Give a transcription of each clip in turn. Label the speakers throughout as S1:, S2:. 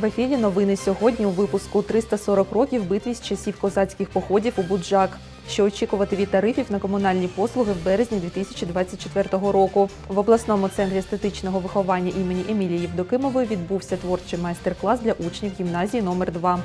S1: В ефірі новини сьогодні у випуску 340 років битві з часів козацьких походів у Буджак. Що очікувати від тарифів на комунальні послуги в березні 2024 року. В обласному центрі естетичного виховання імені Емілії Євдокимової відбувся творчий майстер-клас для учнів гімназії номер 2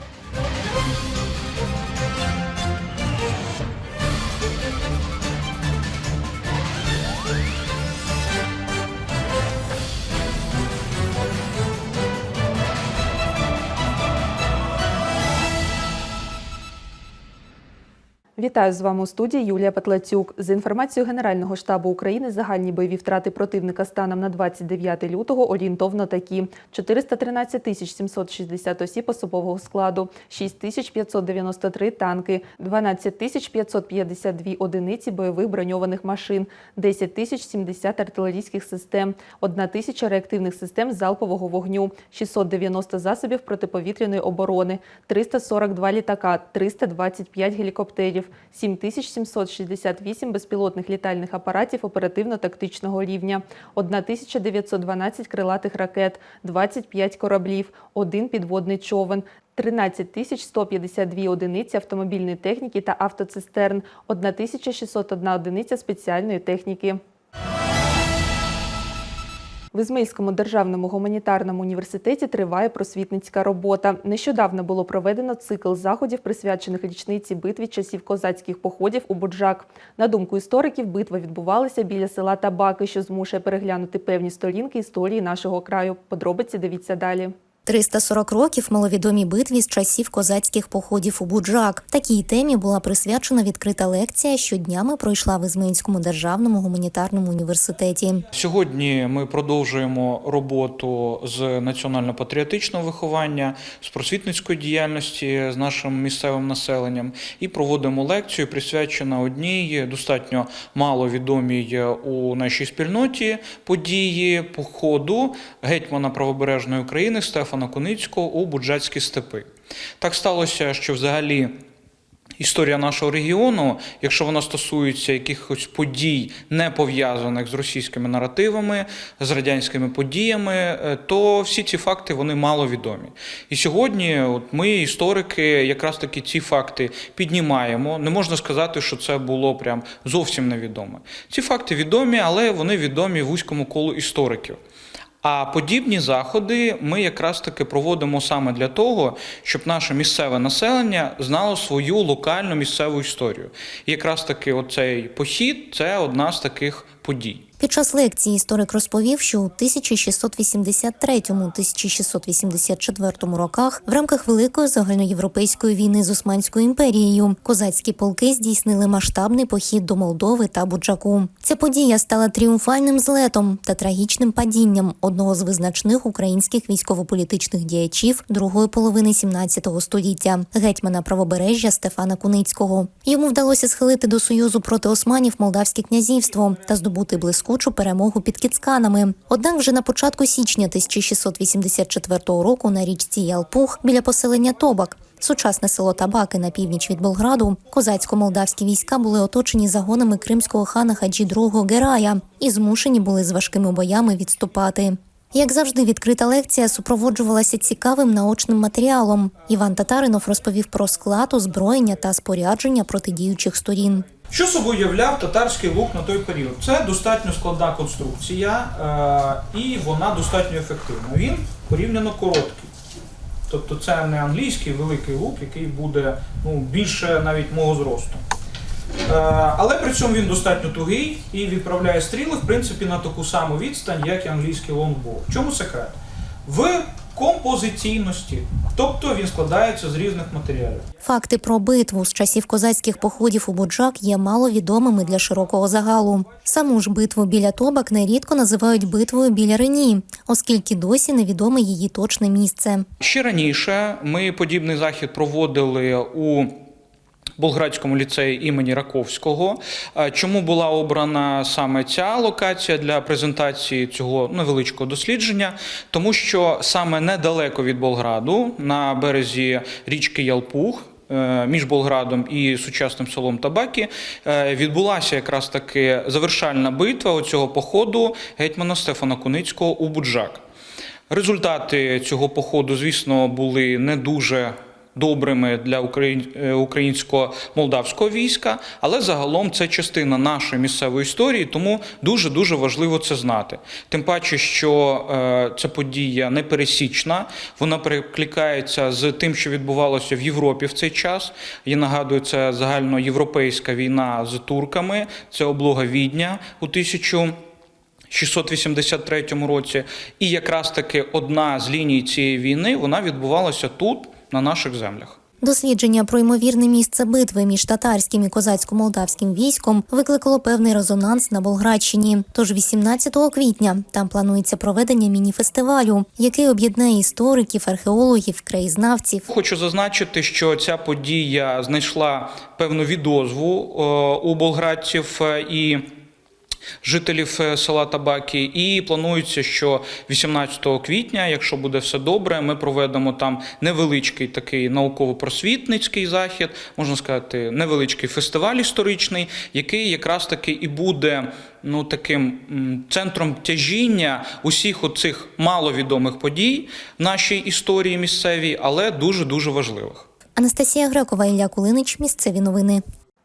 S1: Вітаю з вами у студії Юлія Петлацюк. З інформацією Генерального штабу України загальні бойові втрати противника станом на 29 лютого орієнтовно такі: 413 тисяч 760 осіб особового складу, 6 тисяч 593 танки, 12 тисяч 552 одиниці бойових броньованих машин, 10 тисяч 70 артилерійських систем, 1 тисяча реактивних систем залпового вогню, 690 засобів протиповітряної оборони, 342 літака, 325 гелікоптерів, 7768 безпілотних літальних апаратів оперативно-тактичного рівня, 1912 крилатих ракет, 25 кораблів, 1 підводний човен, 13 152 одиниці автомобільної техніки та автоцистерн, 1601 одиниця спеціальної техніки. В Ізмейському державному гуманітарному університеті триває просвітницька робота. Нещодавно було проведено цикл заходів, присвячених річниці битві часів козацьких походів у Буджак. На думку істориків, битва відбувалася біля села Табаки, що змушує переглянути певні сторінки історії нашого краю. Подробиці дивіться далі.
S2: 340 років маловідомій битві з часів козацьких походів у Буджак. Такій темі була присвячена відкрита лекція, що днями пройшла в Ізмаїльському державному гуманітарному університеті.
S3: Сьогодні ми продовжуємо роботу з національно-патріотичного виховання, з просвітницької діяльності з нашим місцевим населенням і проводимо лекцію, присвячену одній достатньо маловідомій у нашій спільноті події походу гетьмана правобережної України Стефана Куницького у Буджацькі степи. Так сталося, що взагалі. Історія нашого регіону, якщо вона стосується якихось подій, не пов'язаних з російськими наративами, з радянськими подіями, е, то всі ці факти вони маловідомі. І сьогодні, от ми, історики, якраз таки ці факти піднімаємо. Не можна сказати, що це було прям зовсім невідоме. Ці факти відомі, але вони відомі вузькому колу істориків. А подібні заходи ми якраз таки проводимо саме для того, щоб наше місцеве населення знало свою локальну місцеву історію. І якраз таки оцей похід це одна з таких подій.
S2: Під час лекції історик розповів, що у 1683-1684 роках в рамках Великої загальноєвропейської війни з Османською імперією козацькі полки здійснили масштабний похід до Молдови та Буджаку. Ця подія стала тріумфальним злетом та трагічним падінням одного з визначних українських військово-політичних діячів другої половини 17 століття гетьмана правобережжя Стефана Куницького. Йому вдалося схилити до союзу проти османів Молдавське князівство та здобути блискучу перемогу під Кіцканами. Однак вже на початку січня 1684 року на річці Ялпух біля поселення Тобак. Сучасне село Табаки на північ від Болграду, козацько-молдавські війська були оточені загонами кримського хана Хаджі II Герая і змушені були з важкими боями відступати. Як завжди, відкрита лекція супроводжувалася цікавим наочним матеріалом. Іван Татаринов розповів про склад, озброєння та спорядження протидіючих сторін.
S3: Що собою являв татарський лук на той період? Це достатньо складна конструкція, е, і вона достатньо ефективна. Він порівняно короткий. Тобто це не англійський великий лук, який буде ну, більше навіть мого зросту. Е, але при цьому він достатньо тугий і відправляє стріли, в принципі, на таку саму відстань, як і англійський лонгбол. В чому секрет? В композиційності. Тобто він складається з різних матеріалів.
S2: Факти про битву з часів козацьких походів у Буджак є маловідомими для широкого загалу. Саму ж битву біля Тобак нерідко називають битвою біля Рені, оскільки досі невідоме її точне місце.
S3: Ще раніше ми подібний захід проводили у Болградському ліцеї імені Раковського. Чому була обрана саме ця локація для презентації цього невеличкого дослідження? Тому що саме недалеко від Болграду, на березі річки Ялпух. е, Між Болградом і сучасним селом Табакі е, відбулася якраз таки завершальна битва цього походу гетьмана Стефана Куницького у Буджак. Результати цього походу, звісно, були не дуже добрими для е, українсько-молдавського війська, але загалом це частина нашої місцевої історії, тому дуже дуже важливо це знати. Тим паче, що е, ця подія непересічна, вона перекликається з тим, що відбувалося в Європі в цей час. Я нагадую, це загальноєвропейська війна з турками, це облога Відня у 1000 683 році, і якраз таки одна з ліній цієї війни вона відбувалася тут, на наших землях.
S2: Дослідження про ймовірне місце битви між татарським і козацько-молдавським військом викликало певний резонанс на Болградщині. Тож 18 квітня там планується проведення міні-фестивалю, який об'єднає істориків, археологів, краєзнавців.
S3: Хочу зазначити, що ця подія знайшла певну відозву е, у болградців е, і. Жителів е, села Табаки, і планується, що 18 квітня, якщо буде все добре, ми проведемо там невеличкий такий науково-просвітницький захід, можна сказати, невеличкий фестиваль історичний, який якраз таки і буде ну таким центром тяжіння усіх оцих маловідомих подій в нашій історії місцевій, але дуже дуже важливих.
S2: Анастасія Грекова, Ілля Кулинич. Місцеві новини.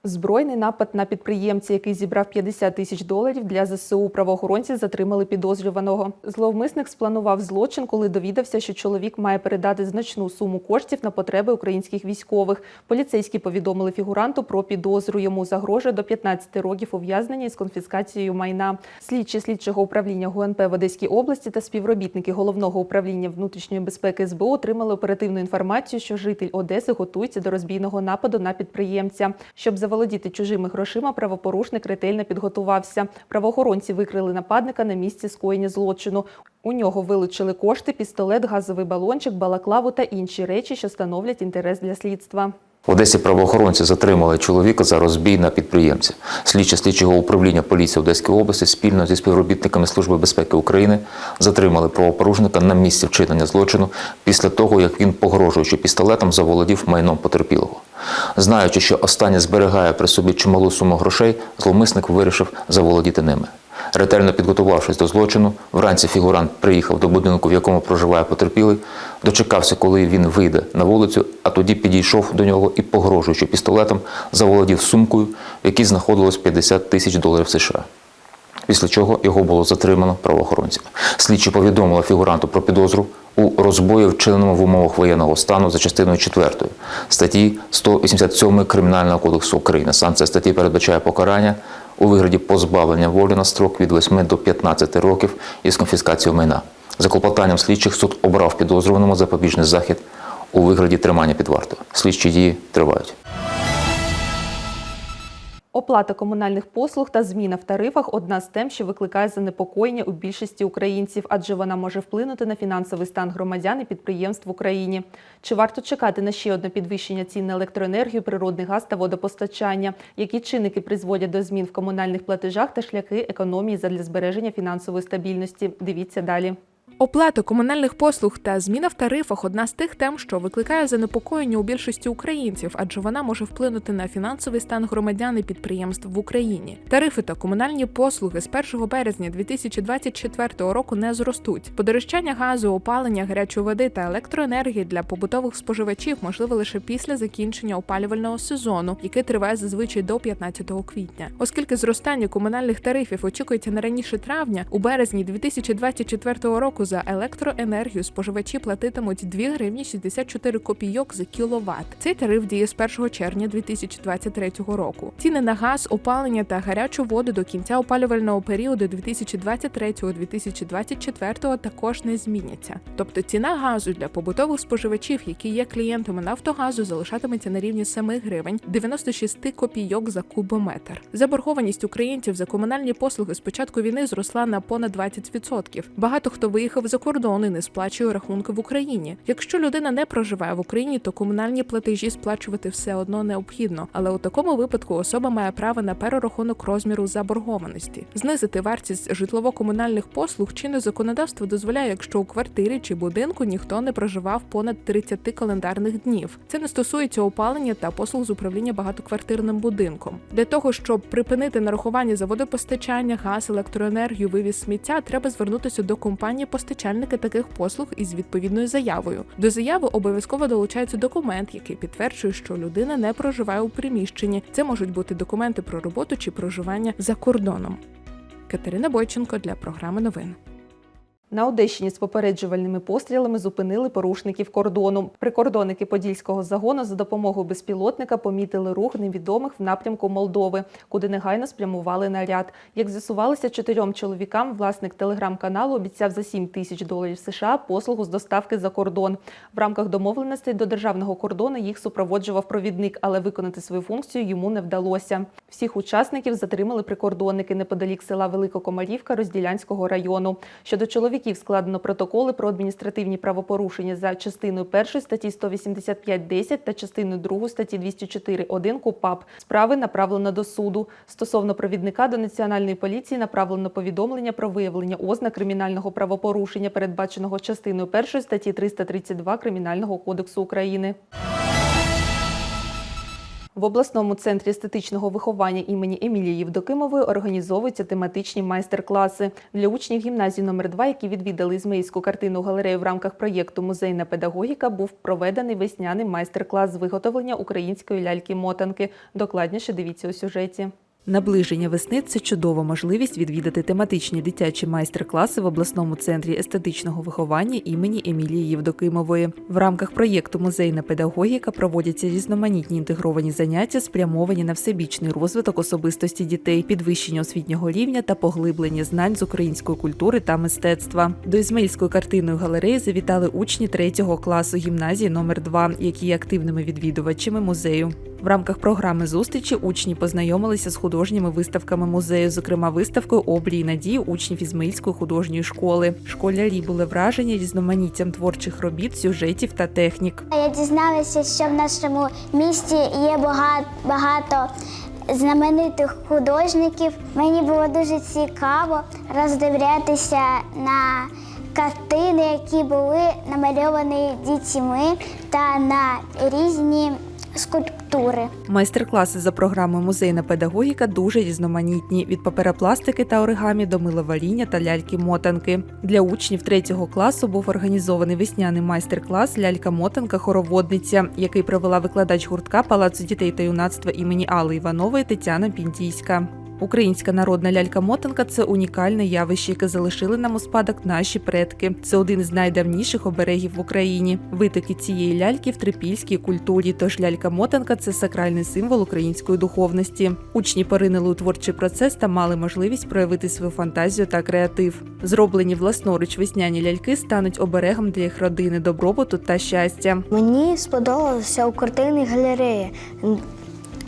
S1: Збройний напад на підприємця, який зібрав 50 тисяч доларів для ЗСУ. Правоохоронці затримали підозрюваного. Зловмисник спланував злочин, коли довідався, що чоловік має передати значну суму коштів на потреби українських військових. Поліцейські повідомили фігуранту про підозру. Йому загрожує до 15 років ув'язнення із конфіскацією майна. Слідчі слідчого управління ГУНП в Одеській області та співробітники головного управління внутрішньої безпеки СБУ отримали оперативну інформацію, що житель Одеси готується до розбійного нападу на підприємця. Щоб заволодіти чужими грошима, правопорушник ретельно підготувався. Правоохоронці викрили нападника на місці скоєння злочину. У нього вилучили кошти, пістолет, газовий балончик, балаклаву та інші речі, що становлять інтерес для слідства.
S4: В Одесі правоохоронці затримали чоловіка за розбій на підприємця. Слідчі слідчого управління поліції Одеської області спільно зі співробітниками Служби безпеки України затримали правопорушника на місці вчинення злочину після того, як він, погрожуючи пістолетом, заволодів майном потерпілого. Знаючи, що останнє зберігає при собі чималу суму грошей, зловмисник вирішив заволодіти ними. Ретельно підготувавшись до злочину, вранці фігурант приїхав до будинку, в якому проживає потерпілий, дочекався, коли він вийде на вулицю, а тоді підійшов до нього і, погрожуючи пістолетом, заволодів сумкою, в якій знаходилось 50 тисяч доларів США. Після чого його було затримано правоохоронцями. Слідчі повідомили фігуранту про підозру у розбої, вчиненому в умовах воєнного стану за частиною 4 статті 187 Кримінального кодексу України. Санкція статті передбачає покарання у вигляді позбавлення волі на строк від 8 до 15 років із конфіскацією майна. За клопотанням слідчих суд обрав підозрюваному запобіжний захід у вигляді тримання під вартою. Слідчі дії тривають.
S1: Оплата комунальних послуг та зміна в тарифах одна з тем, що викликає занепокоєння у більшості українців, адже вона може вплинути на фінансовий стан громадян і підприємств в Україні. Чи варто чекати на ще одне підвищення цін на електроенергію, природний газ та водопостачання? Які чинники призводять до змін в комунальних платежах та шляхи економії задля збереження фінансової стабільності? Дивіться далі.
S5: Оплата комунальних послуг та зміна в тарифах одна з тих тем, що викликає занепокоєння у більшості українців, адже вона може вплинути на фінансовий стан громадян і підприємств в Україні. Тарифи та комунальні послуги з 1 березня 2024 року не зростуть. Подорожчання газу, опалення, гарячої води та електроенергії для побутових споживачів можливе лише після закінчення опалювального сезону, який триває зазвичай до 15 квітня. Оскільки зростання комунальних тарифів очікується не раніше травня, у березні 2024 року за електроенергію споживачі платитимуть 2 гривні 64 копійок за кіловат. Цей тариф діє з 1 червня 2023 року. Ціни на газ, опалення та гарячу воду до кінця опалювального періоду 2023-2024 також не зміняться. Тобто ціна газу для побутових споживачів, які є клієнтами Нафтогазу, залишатиметься на рівні 7 гривень 96 копійок за кубометр. Заборгованість українців за комунальні послуги з початку війни зросла на понад 20%. Багато хто виїхав за кордон і не сплачує рахунки в Україні. Якщо людина не проживає в Україні, то комунальні платежі сплачувати все одно необхідно. Але у такому випадку особа має право на перерахунок розміру заборгованості. Знизити вартість житлово-комунальних послуг чинне законодавство дозволяє, якщо у квартирі чи будинку ніхто не проживав понад 30 календарних днів. Це не стосується опалення та послуг з управління багатоквартирним будинком. Для того щоб припинити нарахування за водопостачання, газ, електроенергію, вивіз сміття, треба звернутися до компанії постачання постачальники таких послуг із відповідною заявою. До заяви обов'язково долучається документ, який підтверджує, що людина не проживає у приміщенні. Це можуть бути документи про роботу чи проживання за кордоном. Катерина Бойченко для програми новин.
S1: На Одещині з попереджувальними пострілами зупинили порушників кордону. Прикордонники Подільського загону за допомогою безпілотника помітили рух невідомих в напрямку Молдови, куди негайно спрямували наряд. Як з'ясувалося, чотирьом чоловікам власник телеграм-каналу обіцяв за 7 тисяч доларів США послугу з доставки за кордон. В рамках домовленостей до державного кордону їх супроводжував провідник, але виконати свою функцію йому не вдалося. Всіх учасників затримали прикордонники неподалік села Великокомарівка Розділянського району. Щодо чоловіків складено протоколи про адміністративні правопорушення за частиною 1 статті 185.10 та частиною 2 статті 204.1 КУПАП. Справи направлено до суду. Стосовно провідника до національної поліції направлено повідомлення про виявлення ознак кримінального правопорушення, передбаченого частиною 1 статті 332 Кримінального кодексу України. В обласному центрі естетичного виховання імені Емілії Євдокимової організовуються тематичні майстер-класи для учнів гімназії номер 2 які відвідали Ізмаїльську картину галерею в рамках проєкту Музейна педагогіка. Був проведений весняний майстер-клас з виготовлення української ляльки-мотанки. Докладніше дивіться у сюжеті. Наближення весни це чудова можливість відвідати тематичні дитячі майстер-класи в обласному центрі естетичного виховання імені Емілії Євдокимової. В рамках проєкту Музейна педагогіка проводяться різноманітні інтегровані заняття, спрямовані на всебічний розвиток особистості дітей, підвищення освітнього рівня та поглиблення знань з української культури та мистецтва. До Ізмаїльської картинної галереї завітали учні третього класу гімназії номер 2 які є активними відвідувачами музею. В рамках програми зустрічі учні познайомилися з художніми виставками музею, зокрема виставкою обрії надії учнів Ізмаїльської художньої школи. Школярі були вражені різноманіттям творчих робіт, сюжетів та технік.
S6: Я дізналася, що в нашому місті є багато, знаменитих художників. Мені було дуже цікаво роздивлятися на картини, які були намальовані дітьми та на різні скульптури.
S1: Майстер-класи за програмою Музейна педагогіка дуже різноманітні від паперопластики та оригамі до миловаріння та ляльки-мотанки. Для учнів третього класу був організований весняний майстер-клас Лялька-мотанка хороводниця, який провела викладач гуртка Палацу дітей та юнацтва імені Алли Іванової Тетяна Пінтійська. Українська народна лялька-мотанка це унікальне явище, яке залишили нам у спадок наші предки. Це один із найдавніших оберегів в Україні. Витоки цієї ляльки в трипільській культурі. Тож лялька-мотанка це сакральний символ української духовності. Учні поринули у творчий процес та мали можливість проявити свою фантазію та креатив. Зроблені власноруч весняні ляльки стануть оберегом для їх родини, добробуту та щастя.
S7: Мені сподобалося у картинній галереї.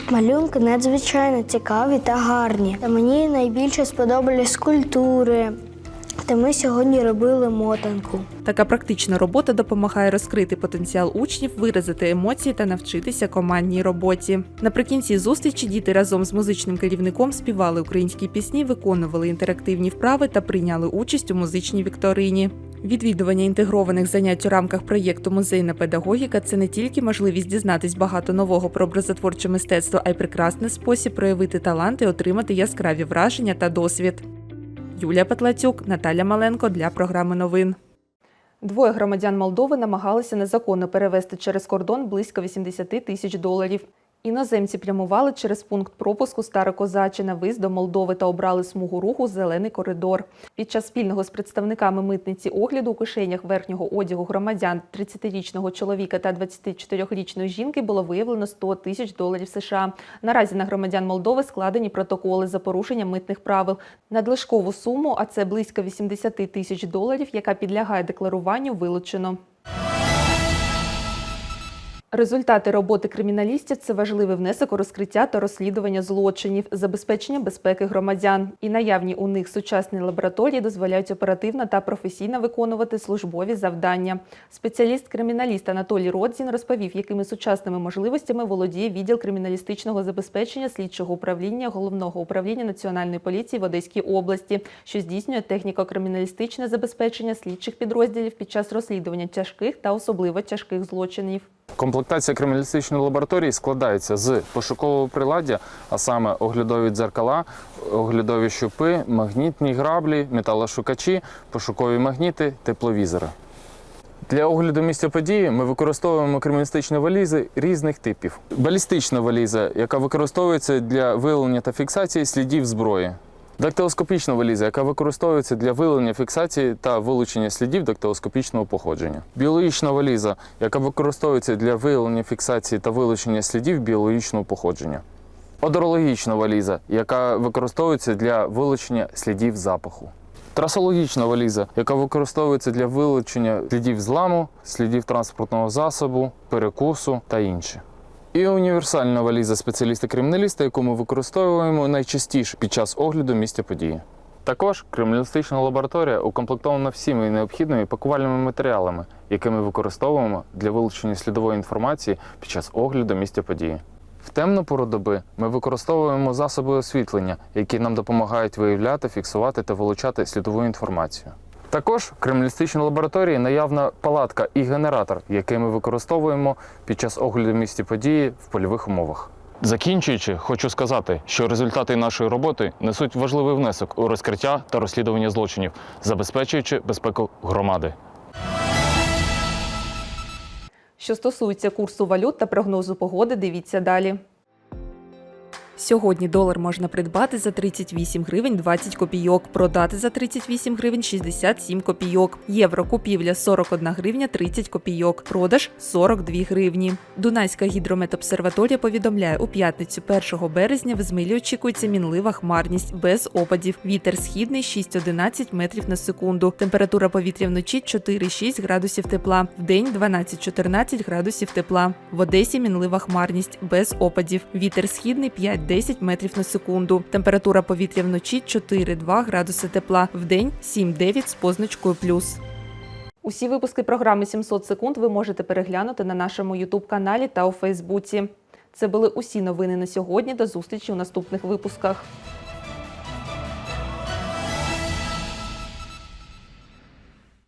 S7: Малюнки надзвичайно цікаві та гарні. Та мені найбільше сподобались скульптури. Та ми сьогодні робили мотанку.
S1: Така практична робота допомагає розкрити потенціал учнів, виразити емоції та навчитися командній роботі. Наприкінці зустрічі діти разом з музичним керівником співали українські пісні, виконували інтерактивні вправи та прийняли участь у музичній вікторині. Відвідування інтегрованих занять у рамках проєкту Музейна педагогіка це не тільки можливість дізнатись багато нового про образотворче мистецтво, а й прекрасний спосіб проявити талант і отримати яскраві враження та досвід. Юлія Петлацюк, Наталя Маленко для програми новин. Двоє громадян Молдови намагалися незаконно перевести через кордон близько 80 тисяч доларів. Іноземці прямували через пункт пропуску Старокозаче на виїзд до Молдови та обрали смугу руху Зелений коридор. Під час спільного з представниками митниці огляду у кишенях верхнього одягу громадян 30-річного чоловіка та 24-річної жінки було виявлено 100 тисяч доларів США. Наразі на громадян Молдови складені протоколи за порушення митних правил. Надлишкову суму, а це близько 80 тисяч доларів, яка підлягає декларуванню, вилучено. Результати роботи криміналістів це важливий внесок у розкриття та розслідування злочинів, забезпечення безпеки громадян. І наявні у них сучасні лабораторії дозволяють оперативно та професійно виконувати службові завдання. Спеціаліст-криміналіст Анатолій Родзін розповів, якими сучасними можливостями володіє відділ криміналістичного забезпечення слідчого управління головного управління національної поліції в Одеській області, що здійснює техніко-криміналістичне забезпечення слідчих підрозділів під час розслідування тяжких та особливо тяжких злочинів.
S8: Комплектація криміналістичної лабораторії складається з пошукового приладдя, а саме оглядові дзеркала, оглядові щупи, магнітні граблі, металошукачі, пошукові магніти, тепловізори. Для огляду місця події ми використовуємо криміналістичні валізи різних типів. Балістична валіза, яка використовується для виявлення та фіксації слідів зброї. Дактилоскопічна валіза, яка використовується для виявлення фіксації та вилучення слідів дактилоскопічного походження. Біологічна валіза, яка використовується для виявлення фіксації та вилучення слідів біологічного походження. Одорологічна валіза, яка використовується для вилучення слідів запаху. Трасологічна валіза, яка використовується для вилучення слідів зламу, слідів транспортного засобу, перекусу та інше. І універсальна валіза спеціаліста-криміналіста, яку ми використовуємо найчастіше під час огляду місця події. Також криміналістична лабораторія укомплектована всіми необхідними пакувальними матеріалами, які ми використовуємо для вилучення слідової інформації під час огляду місця події. В темну пору доби ми використовуємо засоби освітлення, які нам допомагають виявляти, фіксувати та вилучати слідову інформацію. Також в криміналістичній лабораторії наявна палатка і генератор, який ми використовуємо під час огляду місця події в польових умовах. Закінчуючи, хочу сказати, що результати нашої роботи несуть важливий внесок у розкриття та розслідування злочинів, забезпечуючи безпеку громади.
S1: Що стосується курсу валют та прогнозу погоди, дивіться далі. Сьогодні долар можна придбати за 38 гривень 20 копійок, продати за 38 гривень 67 копійок. Євро купівля 41 гривня 30 копійок, продаж 42 гривні. Дунайська гідрометобсерваторія повідомляє, у п'ятницю 1 березня в Змилі очікується мінлива хмарність без опадів. Вітер східний 6-11 метрів на секунду. Температура повітря вночі 4-6 градусів тепла, в день 12-14 градусів тепла. В Одесі мінлива хмарність без опадів. Вітер східний 5-10 метрів на секунду. Температура повітря вночі 4-2 градуси тепла, в день 7-9 з позначкою плюс. Усі випуски програми 700 секунд ви можете переглянути на нашому Ютуб каналі та у Фейсбуці. Це були усі новини на сьогодні. До зустрічі у наступних випусках.